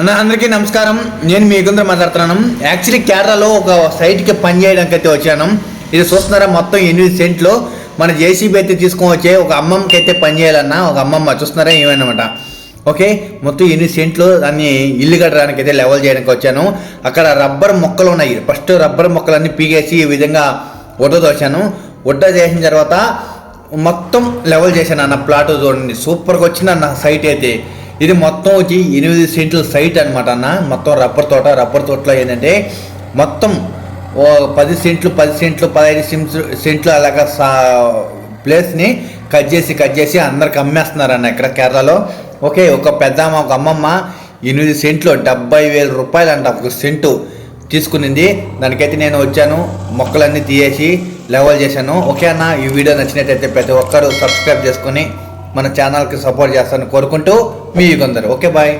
అన్న అందరికీ నమస్కారం. నేను మీ గుందర మాట్లాడుతున్నాను. యాక్చువల్లీ కేరళలో ఒక సైట్కి పని చేయడానికి అయితే వచ్చాను. ఇది చూస్తున్నారా మొత్తం ఎనిమిది సెంట్లు. మన జేసీబీ అయితే తీసుకొని వచ్చే ఒక అమ్మమ్మకి అయితే పని చేయాలన్న ఒక అమ్మమ్మ చూస్తున్నారా ఏమన్నమాట. ఓకే మొత్తం ఎనిమిది సెంట్లు దాన్ని ఇల్లు కట్టడానికి అయితే లెవెల్ చేయడానికి వచ్చాను. అక్కడ రబ్బర్ మొక్కలు ఉన్నాయి. ఫస్ట్ రబ్బర్ మొక్కలన్నీ పీకేసి ఈ విధంగా ఒడ్డ దోశాను ఒడ్డ చేసిన తర్వాత మొత్తం లెవెల్ చేశాను అన్న ప్లాట్ చూడండి. సూపర్గా వచ్చింది అన్న సైట్ అయితే. ఇది మొత్తం వచ్చి ఎనిమిది సెంట్ల సైట్ అనమాట అన్న. మొత్తం రబ్బర్ తోట రబ్బర్ తోటలో ఏంటంటే మొత్తం ఓ పది సెంట్లు పది సెంట్లు పదహైదు సెంట్లు సెంట్లు అలాగా సా ప్లేస్ని కట్ చేసి కట్ చేసి అందరికి అమ్మేస్తున్నారు అన్న ఇక్కడ కేరళలో. ఓకే ఒక పెద్దమ్మ ఒక అమ్మమ్మ ఎనిమిది సెంట్లు డెబ్బై వేల రూపాయలు అంట ఒక సెంటు తీసుకునింది. దానికైతే నేను వచ్చాను మొక్కలన్నీ తీయేసి లెవెల్ చేశాను. ఓకే అన్న ఈ వీడియో నచ్చినట్టయితే ప్రతి ఒక్కరు సబ్స్క్రైబ్ చేసుకొని మన ఛానల్కి సపోర్ట్ చేస్తారని కోరుకుంటూ మీ కొందరు ఓకే బాయ్